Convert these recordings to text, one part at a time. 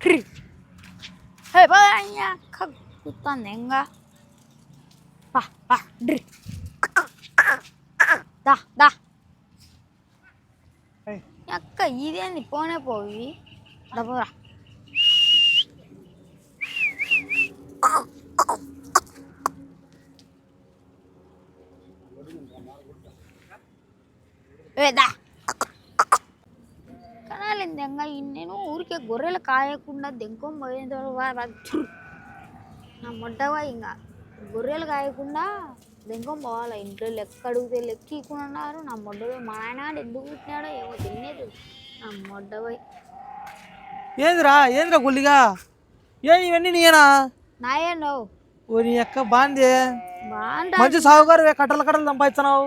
Tree హే బాయ్యా కుత్తాంది ఎంగా పా పా డ్రి దా దా అక్క ఇదేంది పోనే పోవి డబ్బురా ఏ దా దెంగ నేను ఊరికే గొర్రెలు కాయకుండా దెంకం పోయిన తర్వాత నా మొడ్డవా ఇంకా గొర్రెలు కాయకుండా దెంకం పోవాలి ఇంట్లో లెక్క అడిగితే లెక్క ఇక్కున్నారు నా మొడ్డవై మా ఆయన ఎందుకు పుట్టినాడో ఏమో తెలియదు. నా మొడ్డవై ఏందిరా? ఏందిరా గుల్లిగా? ఏం ఇవన్నీ నీయేనా? నాయనో. ఓ నీ అక్క బాంది. బాగుంటా మంచి సాగుగారు కట్టలు కట్టలు సంపాదిస్తున్నావు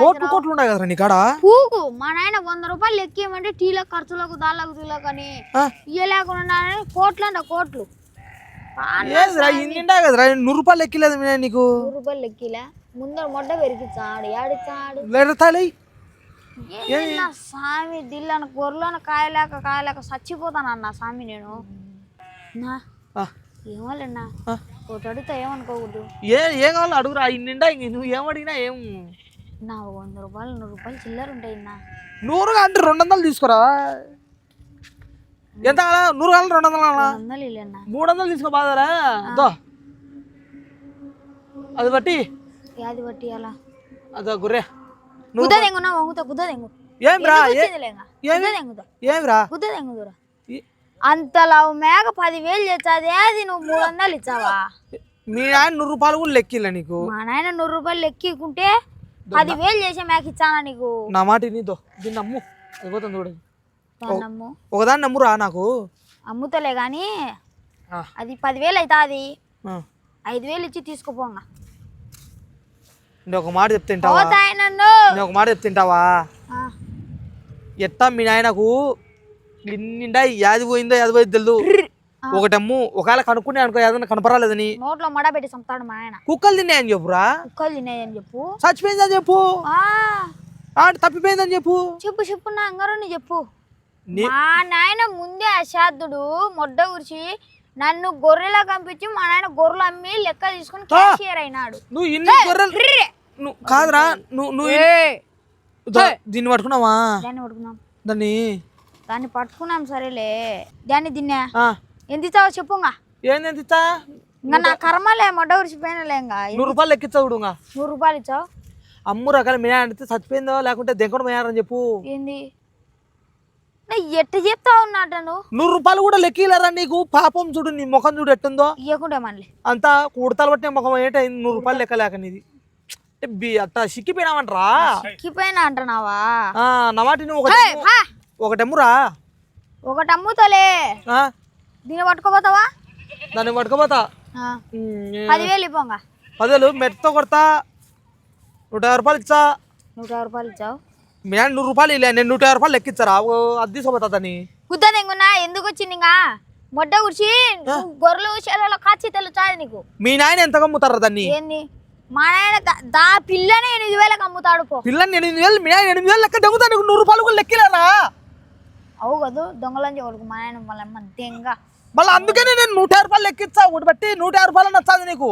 కోట్లు కోట్లు ఉన్నాయి కదరా నీ కాడ? పూకు. మా నాయన వంద రూపాయలు ఎక్కేయమంటే టీలకు ఖర్చులకు దాళ్ళకు తీలకు అని? ఇయ్యలేకుండా కోట్లు. అంట కోట్లు కదరా? నూరు రూపాయలు ఎక్కిలేదు నీకు. నూరు రూపాయలు లెక్కిలే ముందర మొడ్డ పెరిగిచ్చాడు ఏడిచ్చాడు. లేడతాలి స్వామి దిల్లను గొర్రెలను కాయలేక కాయలేక చచ్చిపోతానన్నా స్వామి నేను. నా ఏమోలేనా ఒకటి అడిగితే ఏమనుకోకూడదు. ఏ ఏం కావాలో అడుగురా ఇన్నిండా ఇంక నువ్వు ఏం అడిగినా ఏం? నా వంద రూపాయలు నూరు రూపాయలు చిల్లర ఉంటాయి నా నూరుగా అంటే రెండు వందలు తీసుకురా? ఎంత కావాలా? నూరు కావాలి రెండు వందలు కావాలా? వందలు ఇల్లేనా మూడు వందలు తీసుకో బాదరా దో. అది బట్టి. యాది బట్టి అలా. అదో గుర్రే. గుద్ద తెంగునా? వంగుతా గుద్ద తెంగు. ఏం రా ఏ- గుద్ద తెంగుతా? ఈ- అంతలా మేక పదివేలు తెచ్చాది అది నువ్వు మూడు వందలు ఇచ్చావా? మీ ఆయన నూరు రూపాయలు కూడా లెక్కిల్ల నీకు? మా నాయన నూరు రూపాయలు ఎక్కికుంటే పదివేలు చేసే మేక ఇచ్చానా నీకు? నా మాట నీతో దీన్ని అమ్ము అయిపోతుంది చూడు. దాన్నమ్ము ఒకదాన్ని నమ్మురా నాకు? అమ్ముతలే కానీ అది పదివేలు అవుతుంది. ఐదు వేలు ఇచ్చి తీసుకుపోంగా. నేను ఒక మాట చెప్తుంటావా? నేను ఒక మాట చెప్తుంటావా? ఎట్టా మీ నాయనకు నిండా యాది పోయిందో యాది పోయిందో తెలియదు ఒకటమ్ము ఒకవేళ కనుక్కునే అనుకో ఏదైనా కనపరాలేదని. నోట్లో మడ పెట్టి చంపుతాడు మా ఆయన. కుక్కలు తిన్నాయని చెప్పురా? కుక్కలు తినేయని చెప్పు. చచ్చిపోయిందని చెప్పు. ఆ, ఆ, తప్పిపోయిందని చెప్పు. చెప్పు చెప్పు నా అంగారు చెప్పు. మా నాయన ముందే అశాద్దుడు మొడ్డ గురిచి నన్ను గొర్రెలా కంపించి మా నాయన గొర్రెలు అమ్మి లెక్క తీసుకుని క్యాషియర్ అయినాడు. నువ్వు ఇన్ని గొర్రెలు నువ్వు కాదురా నువ్వు నువ్వు దీన్ని పట్టుకున్నావా? దాన్ని పట్టుకున్నాం. దాన్ని దాన్ని పట్టుకున్నాం సరేలే. దాన్ని తిన్నా. ఎంత ఇచ్చావో చెప్పుగా. ఏంది ఎంత ఇచ్చా ఇంకా నా కర్మలే మొడ్డ ఇంకా. నూరు రూపాయలు ఎక్కించవుడు ఇంకా. నూరు రూపాయలు ఇచ్చావు? అమ్ము రకాల మీ ఆయన అడిగితే చచ్చిపోయిందో లేకుంటే దెంకడం పోయారని చెప్పు. ఏంది? ఎట్ట చెప్తా నువ్వు? నూరు రూపాయలు కూడా లెక్కిలేరా నీకు? పాపం చూడు నీ ముఖం చూడు ఎట్టుందో. ఇవ్వకుంటే మనలే అంతా కుడతలు పట్టిన ముఖం ఏంటి? నూరు రూపాయలు లెక్క లేక నీది అట్ట సిక్కిపోయినావంటరా. ఎక్కిపోయినా అంటున్నావా? ఆ, నా మాట నువ్వు! ఒకటెమ్మురా ఒకటి అమ్ముతలే ఆ, దీన్ని పట్టుకోపోతావా దాన్ని పట్టుకోపోతా ఆ, పదివేలు ఇవ్వంగా. పదేలు మెట్తో కొడతా. నూట యాభై రూపాయలు ఇచ్చా. నూట యాభై రూపాయలు ఇచ్చావు? మీ నూరు రూపాయలు ఇలా నేను నూట యాభై రూపాయలు లెక్కిచ్చారా ఓ, అది తీసుకోపోతా దాన్ని. గుద్ద తెంగున్నా ఎందుకు వచ్చింది ఇంకా మొడ్డ నువ్వు గొర్రెలు చెలలో కాచి తెలుచాది నీకు. మీ నాయన ఎంతగా అమ్ముతారా దాన్ని? ఏంది? మా నాయన దా- దా పిల్లని ఎనిమిది వేలకు అమ్ముతాడు పో. పిల్లని ఎనిమిది వేలు మీ ఆయన ఎనిమిది వేలు లెక్క దొంగతా నీకు నూరు రూపాయలు కూడా లెక్కిలేరా అవు కదూ దొంగలని కొడుకు మా నాయన మళ్ళీ దెంగ. మళ్ళీ అందుకనే నేను నూట యాభై రూపాయలు లెక్కిచ్చా ఒకటి బట్టి నూట యాభై రూపాయలు నచ్చాది నీకు.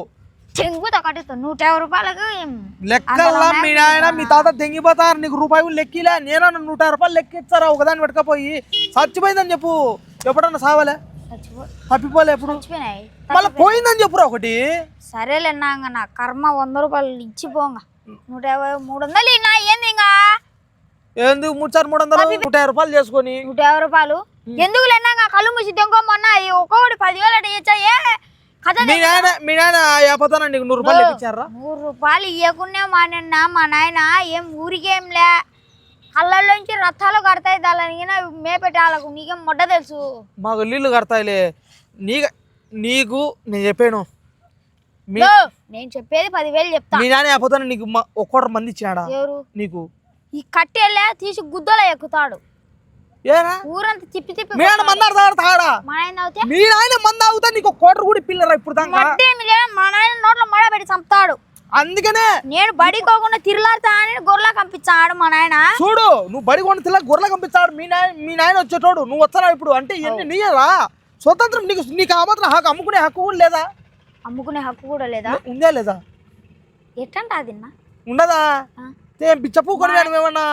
చెంగుతో కట్టిస్తా నూట యాభై రూపాయలకు లెక్కల్లా మీ నాయన మీ తాత తెంగిపోతారు నీకు రూపాయి కూడా లెక్కిలే నేనన్నా నూట యాభై రూపాయలు లెక్కిచ్చారా ఒకదాన్ని పెట్టుకపోయి? చచ్చిపోయిందని చెప్పు ఎప్పుడన్నా సావలే? తప్పిపోలే ఎప్పుడు? మళ్ళీ పోయిందని చెప్పురా ఒకటి. సరేలేనా ఇంకా నా కర్మ వంద రూపాయలు ఇచ్చిపోంగా. నూట యాభై మూడు వందలు ఏంది ఇంకా ఎందుకు మూడు సార్ మూడు వందలు? నూట యాభై రూపాయలు చేసుకొని. నూట యాభై రూపాయలు. ఎందుకు లేనా కళ్ళు మూసి దొంగమన్నా ఒక్కొక్కటి పదివేలు అటు ఇచ్చాయే మీ నాయన మీ నాయన యాపోతానా నీకు నూరు రూపాయలు లెక్కిచ్చారా నూరు రూపాయలు ఇవ్వకుండా మానన్న మా నాయన ఏం ఊరికేం లే. కళ్ళల్లోంచి రథాలు కడతాయి దాని మేపెట్టే వాళ్ళకు నీకేం మొడ్డ తెలుసు? మాకు నీళ్ళు కడతాయిలే. నీ నీకు నేను చెప్పాను. మీ నేను చెప్పేది పదివేలు చెప్తా. మీ నాన్న యాపోతాను నీకు మ- ఒక్కొక్కటి మంది ఇచ్చాడా ఎవరు? నీకు. ఈ కట్టెళ్ళే తీసి గుద్దలో ఎక్కుతాడు. ఏరా? ఊరంతా తిప్పి తిప్పి మీ నాయన అవుతే మీ నాయన మంది అవుతా నీకు ఒక కోటర్ కూడా పిల్లరా ఇప్పుడు దాకా. మట్టేమి లే మా నాయన నోట్లో మడ పెట్టి చంపుతాడు. అందుకనే నేను బడికోకుండా తిరలాడతా అని గొర్రెలా పంపించాడు మా నాయన. చూడు నువ్వు బడి కొని తిల్ల గొర్రెల పంపించాడు మీ నాయన మీ నాయన వచ్చేటోడు. నువ్వు వస్తారా ఇప్పుడు? అంటే ఇవన్నీ నీయరా? స్వతంత్రం నీకు నీకు ఆ మాత్రం హక్కు అమ్ముకునే హక్కు కూడా లేదా? అమ్ముకునే హక్కు కూడా లేదా? ఉందా లేదా? ఎట్టంట అదిన్నా ఉండదా. ఏం పిచ్చపు కొని ఏమన్నా?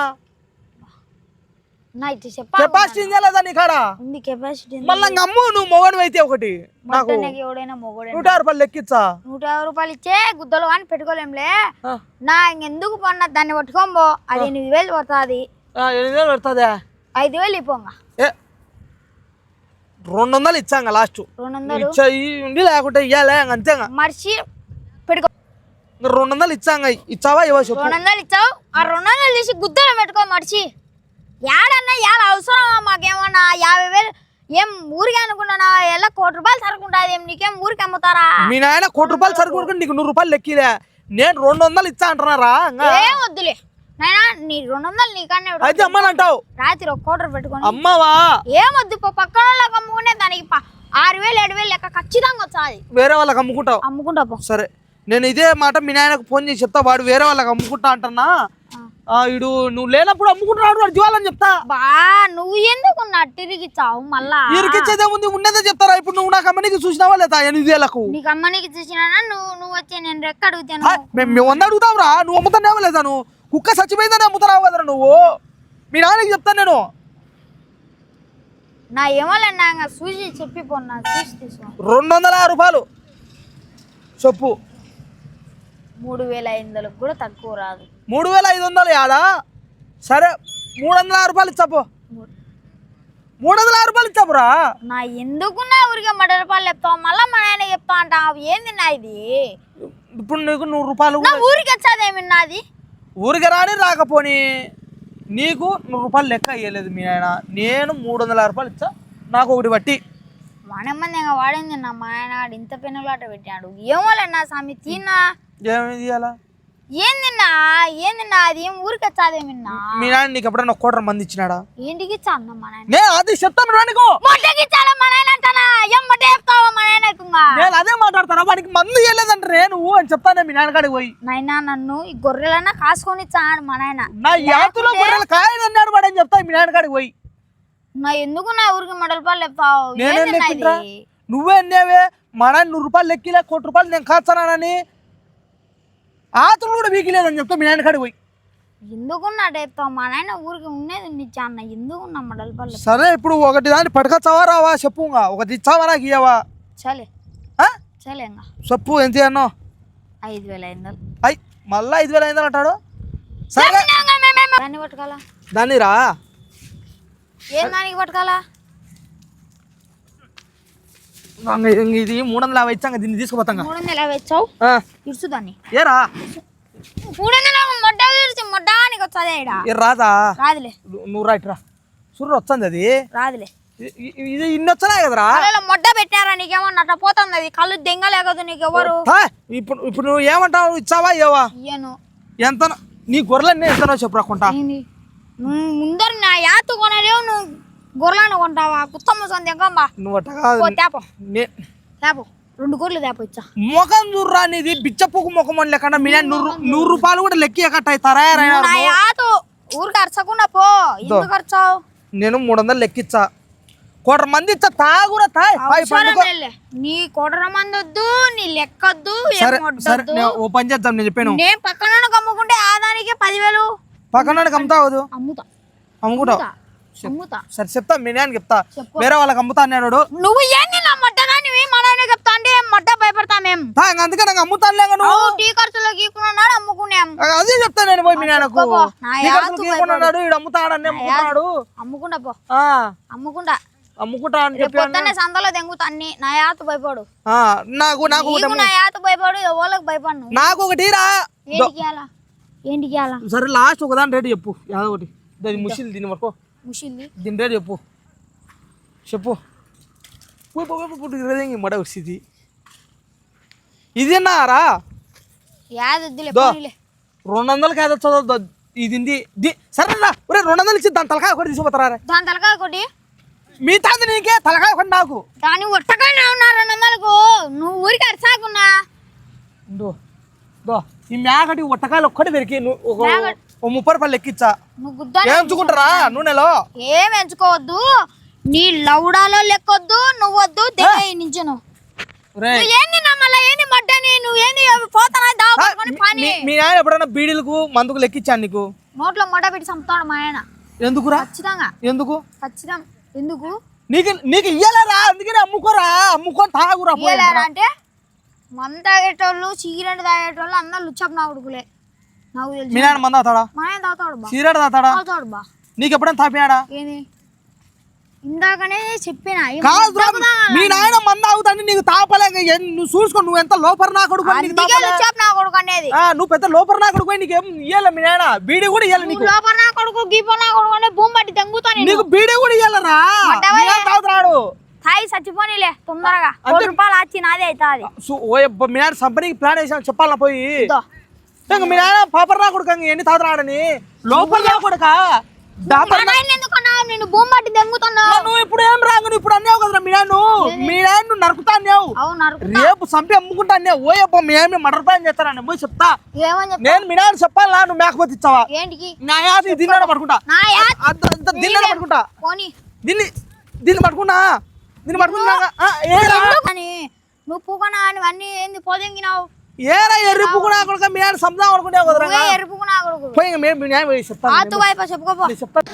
నా ఇటు చెప్పా కెపాసిటీ ఉందా లేదా నీ కాడ? ఉంది కెపాసిటీ మళ్ళీ ఇంక అమ్ము నువ్వు మొగడు అయితే ఒకటి. నాకు ఎవడైనా మొగడే నూట యాభై రూపాయలు లెక్కిచ్చా? నూట యాభై రూపాయలు ఇచ్చే గుద్దలు కానీ పెట్టుకోలేంలే. నా ఇంకెందుకు పన్నా దాన్ని పట్టుకోబో. అది ఎనిమిది వేలు పడుతుంది. ఎనిమిది వేలు పెడుతుందా? ఐదు వేలు ఏ రెండు వందలు ఇచ్చాంగ లాస్ట్. రెండు వందలు. ఇచ్చా ఉండి లేకుంటే ఇయ్యాలే అంతేగా. మర్చి రెండు వందలు ఇచ్చాంగ. ఇచ్చావా? ఇవ్వ చెప్పు. రెండు వందలు ఇచ్చావు? ఆ రెండు వందలు తీసి గుద్దలో పెట్టుకో మర్చి యాడన్నా యాడ అవసరమా మాకేమన్నా? యాభై వేలు ఏం ఊరికి అనుకున్నా ఎలా కోటి రూపాయలు సరుకుంటుంది ఏం నీకేం ఊరికి అమ్ముతారా? మీ నాయన కోటి రూపాయలు సరుకు నీకు నూరు రూపాయలు లెక్కిలే. నేను రెండు వందలు ఇచ్చా అంటున్నారా? ఏం వద్దులే. నాయనా నీ రెండు వందలు నీకన్నా. అయితే అమ్మనంటావు. రాత్రి ఒక కోటర్ పెట్టుకొని. అమ్మవా? ఏం వద్దు పో పక్కన వాళ్ళకి అమ్ముకునే దానికి ఆరు వేలు ఏడు వేలు లెక్క ఖచ్చితంగా వచ్చాది వేరే వాళ్ళకి అమ్ముకుంటావు. అమ్ముకుంటా పో. సరే. నేను ఇదే మాట మీ నాయనకు ఫోన్ చేసి చెప్తా వాడు వేరే వాళ్ళకి అమ్ముకుంటా అంటున్నా. ఇడు నువ్వు లేనప్పుడు అమ్ముకుంటున్నాడు వాడు జీవాలని చెప్తా. బా నువ్వు ఎందుకు నా తిరిగిచ్చావు మళ్ళా? ఇరికిచ్చేదే ఉంది ఉన్నదే చెప్తారా? ఇప్పుడు నువ్వు నాకు అమ్మనికి చూసినావా లేదా ఎనిమిది వేలకు నీకు అమ్మనికి చూసినా నువ్వు నువ్వు వచ్చి నేను రెక్క అడుగుతాను మేము మేము వంద అడుగుతావురా? నువ్వు అమ్ముతానేమో లేదా నువ్వు? కుక్క చచ్చిపోయిందని అమ్ముతున్నావు కదరా నువ్వు? మీ నాన్నకి చెప్తాను నేను. నా ఏమోలేనా ఇంకా చూసి చెప్పిపోన్నా చూసి తీసుకో. రెండు వందల రూపాయలు. చెప్పు. మూడు వేల ఐదు వందలకు కూడా తక్కువ రాదు. మూడు వేల ఐదు వందలు యాడా? సరే మూడు వందల యాభై రూపాయలు ఇచ్చాపు. మూడు- వందల యాభై రూపాయలు ఇచ్చాపురా? నా ఎందుకున్నా ఊరికే మడ రూపాయలు చెప్తావు మళ్ళా మా నాయన చెప్తా అంటావు ఏంది నా ఇది? ఇప్పుడు నీకు నూరు రూపాయలు నా ఊరికి వచ్చాదేమి నాది ఊరికి రాని రాకపోని నీకు నూరు రూపాయలు లెక్క అయ్యలేదు మీ ఆయన నేను మూడు వందల యాభై రూపాయలు ఇచ్చా నాకు ఒకటి బట్టి. మనమంది ఇంకా వాడింది నా మా ఆయన ఇంత పెనులాట పెట్టాడు. ఏమోలేనా స్వామి తిన్నా. ఏమి తీయాలా ఏందిన్నా ఏందిన్నా అది ఏం ఊరికి వచ్చాదేమిన్నా మీ నాయన నీకు ఎప్పుడైనా ఒక కోటర్ మంది ఇచ్చినాడా? ఏంటికి ఇచ్చా మా నాయన? నేను అది చెప్తాను రానికో మొట్టకి ఇచ్చాడా మా నాయన అంటానా? ఏం మొట్ట చెప్తావా మా? నేను అదే మాట్లాడతాను? వాడికి మందు నువ్వు అని చెప్తానే మీ నాన్నగాడికి పోయి. నాయనా నన్ను ఈ గొర్రెలన్నా కాసుకొని ఇచ్చాడు మా నాయన. నా యాతులో గొర్రెలు చెప్తా మీ నాన్నగాడికి పోయి. నా ఎందుకు నా ఊరికి పాలు చెప్తావు నేనేం ఇది? నువ్వే అన్నావే మా నాన్న నూరు రూపాయలు లెక్కిలే కోటి రూపాయలు నేను కాచానని ఆతులు కూడా వీకిలేదని చెప్తా మీ నాన్నగాడికి పోయి. ఎందుకున్నా చెప్తావు మా నాయన ఊరికి ఉండేది నిచ్చా అన్న ఎందుకున్నా మొదల పాలు సరే ఇప్పుడు ఒకటి దాన్ని పట్టుకొచ్చావా రావా చెప్పుగా ఒకటి ఇచ్చావా నాకు ఇయ్యవా? చలే? చలే ఇంకా. చెప్పు ఎంత అన్నో ఐదు వేల ఐదు వందలు. అయ్ మళ్ళా ఐదు వేలు అయిందని అంటాడు? సరే. దాన్ని పట్టుకోవాలా? దాన్ని రా. ఏం దానికి పట్టుకోవాలా? ఇది మూడు వందల యాభై ఇచ్చాక దీన్ని తీసుకుపోతాం మూడు వందలు యాభై ఇచ్చావు? ఇడుచు దాన్ని. ఏరా? మూడు వందల మొడ్డ మొడ్డానికి వచ్చాదే ఏ రాదా? రాదులే. నువ్వు రైట్ రా చూడు వస్తుంది అది. రాదులే. ఇది ఇన్ని వచ్చినాయి కదరా? మొడ్డ పెట్టారా నీకేమన్నా? అట్లా పోతుంది అది. కళ్ళు దెంగలేకదు నీకెవరు ఇప్పుడు ఇప్పుడు నువ్వు ఏమంటావు? ఇచ్చావా ఇయ్యను. ఎంత నీ గొర్రెలన్నీ ఎంతనో చెప్పు నువ్వు ముందర నా యాతు కొనలేవు నువ్వు గొర్రెలను కొంటావా? కుత్తమ్మ సొంత ఎంకమ్మా నువ్వు అట్ట కాదు. పో తేపో. నే- తేపో. రెండు గొర్రెలు తేపో ఇచ్చా. ముఖం చూర్రా నీది. బిచ్చప్పుకు ముఖం అని లేకుండా మీ నూరు నూరు రూపాయలు కూడా లెక్కి ఎక్కట్టాయి తయారైనా నా యాతు ఊరికి అరచకుండా పో. ఎందుకు అరచావు? నేను మూడు వందలు లెక్కిచ్చా. కోట మంది ఇచ్చా. తాగురా తాయ్ పండుగ నీ కొడర మంది వద్దు నీ లెక్కొద్దు సరే నేను ఓ పని చేద్దాం నేను చెప్పాను. నేను పక్కన కమ్ముకుంటే ఆదానికి పదివేలు. పక్కన అమ్ముతావు అమ్ముతా. అమ్ముకుంటావు? అమ్ముతా. సరే చెప్తా మీ నాన్న చెప్తా. వేరే వాళ్ళకి అమ్ముతా అన్నాడు నువ్వు ఏంది నా మడ్డగానివి మా నాయన చెప్తా అంటే మడ్డ భయపడతా మేము? తా, ఇంక అందుకే నాకు అమ్ముతానులే ఇంక నువ్వు. టీ ఖర్చులో గీకున్నాడు అమ్ముకున్నాం. అదే చెప్తా నేను పోయి మీ నాన్నకు. అమ్ముతాడని అమ్ముకున్నాడు అమ్ముకుంటా పో. అమ్ముకుంటా. అని చెప్పి. పొద్దున్నే సంతలో దెంగుతా అన్ని. నా యాత భయపడు. నాకు నాకు నీకు నా యాత భయపడు ఎవరికి భయపడు నువ్వు. నాకు ఒకటి రా. సరే లాస్ట్ ఒకదాని రేటు చెప్పు యాదో ఒకటి దాని ముసిల్ దీని వరకు ముషింది దీని రేటు చెప్పు చెప్పు పోయి ఇరవై ఇంక మడ వచ్చింది ఇది రా యాద వద్దులే దో. పోనీలే. రెండు వందలకి ఐదు చదువు ఇది ఉంది. ది సరే రా ఒరే రెండు వందలు ఇచ్చి దాని తలకాయ ఒకటి తీసుకుపోతారా రే దాని తలకాయ కొట్టి మీ తాత నీకే తలకాయ ఒకటి నాకు దాని ఒట్టకైనా ఉన్నారు నమ్మలకు నువ్వు ఊరికి అరసాకున్నా దో ఈ మేకటి ఒట్టకాయలు ఒక్కటి దొరికి నువ్వు ఓ ముప్పై రూపాయలు లెక్కిచ్చా. నువ్వు గుద్దా ఏంచుకుంటారా నూనెలో? ఏం ఎంచుకోవద్దు. నీ లౌడాలో లెక్కొద్దు నువ్వొద్దు నించును. ఏంది నమ్మల? ఏంది మడ్డని? నువ్వు ఏంది? పోతానా? పని. మీ- ఎప్పుడైనా బీడీలకు మందుకు లెక్కిచ్చాను నీకు? నోట్లో మొడ పెట్టి చంపుతాడు మా ఆయన. ఎందుకురా? ఖచ్చితంగా. ఎందుకు? ఖచ్చితంగా ఎందుకు? నీకు నీకు ఇయ్యలేరా? అందుకని అమ్ముకోరా? అమ్ముకొని తాగురా. ఇయ్యలేరా అంటే? మంద తాగేటోళ్ళు సిగరెట్ తాగేటోళ్ళు అందరు లుచ్చపు నా కొడుకులే. నాకు తెలుసు. మీ నాయన మంద తాగుతాడా మా ఆయన తాగుతాడు బా. సిగరెట్ తాగుతాడా తాగుతాడు బా. నీకు ఎప్పుడైనా ఏంది? ఇందాకనే చెప్పిన. ఈ కాదు ముద్దకు తాగాల. మీ నాయన మంద తాగుతాని నీకు తాపలేక ఎన్- నువ్వు చూసుకో నువ్వు ఎంత లోపల నా కొడుకు నీకు అందుకే తాపలే. లుచ్చపు నా కొడుకు అనేది. ఆ, నువ్వు పెద్ద లోపల నా కొడుకు నీకు ఏం ఇయ్యాల మీ నాయన? బీడీ కూడా ఇయ్యాలి నీకు. లోపల నా కొడుకు గీప నా కొడుకు అనే భూమి నేను. నీకు బీడీ కూడా ఇయ్యాలరా మడ్డవే. మీ నాయన తాగుతున్నాడు. తాయి చచ్చిపోనీలే తొందరగా. కోటి రూపాయలు వచ్చి నాదే అవుతుంది. సు- ఓ మీ నాయన సంపనికి ప్లాన్ వేసాను చెప్పాలన్నా పోయి? ఇదో. ఇంక మీ నాయన పాపర్ నా కొడుకు ఎన్ని తాగుతున్నాడని లోపల నా కొడుక నువ్వు ఇప్పుడు ఏం రాంగు నువ్వు ఇప్పుడు అన్నావు కదరా మీ నాయన మీ నాయన నువ్వు నరుకుతా అన్నావు రేపు సంపి అమ్ముకుంటా అన్నావు ఓ యబ్బ మీ ఆయన మటర్ ప్లాన్ చేస్తానని పోయి చెప్తా నేను మీ నాయన చెప్పాలా నువ్వు మేకపోతే ఇచ్చావా ఏంటికి నా యాది దీన్ని పడుకుంటా దీన్ని పడుకుంటా పోనీ దీన్ని దీన్ని పట్టుకున్నా దీన్ని అని నువ్వు పూకనా అని అన్ని ఏంది పోదెంగినావు ఏరా ఎరుపు కూడా కొడుక మీ ఆయన సందా అనుకుంటే కుదరంగా ఎరుపు కూడా కొడుకు పోయి మేము మీ న్యాయం చెప్తాను ఆతు వైపు చెప్పుకోపో చెప్తాను